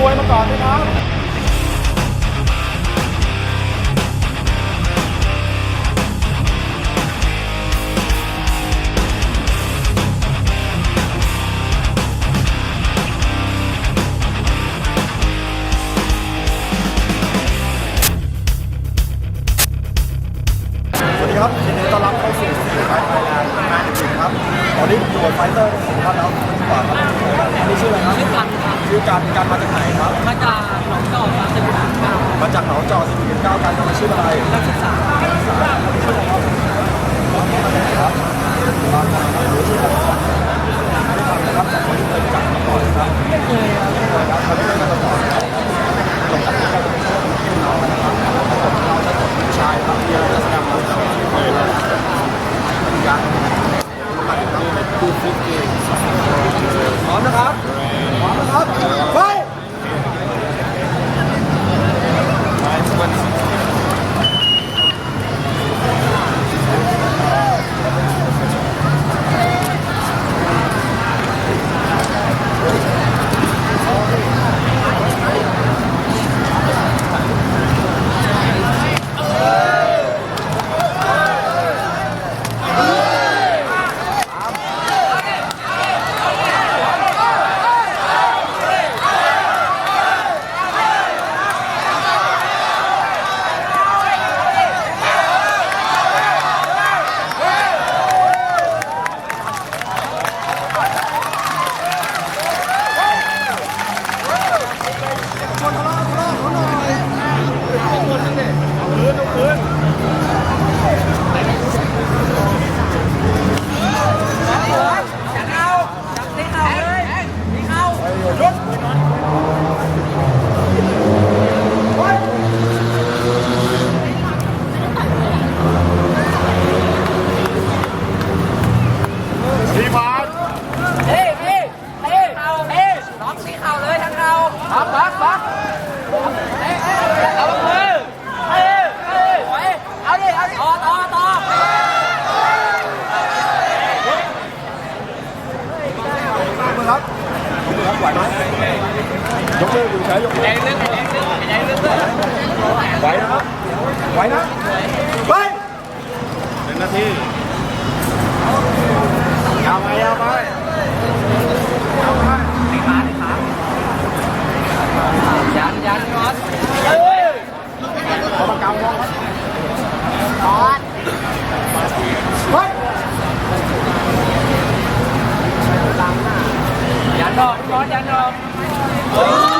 มวยมาก่อนด้วยครับครับยินดีต้อนรับเข้าสู่สื่การรายงานงานหนึ่งครับ ตอนนี้ผมอยู่กับไฟเตอร์ของท่านแล้วดีกว่าครับนี่ชื่ออะไรครับ ชื่อการการมาจากไหนครับ มาจากหนองจอกมาจากหนองจอกมาจากหนองจอกสี่สิบเก้าการทำอาชีพอะไรนักศึกษานักศึกษาครับ quậy đó quậy đó quậy đừng có thi chào mày chào mày chào mày đánh dán dán con có bằng cầm không con quậy dán rồi con dán rồi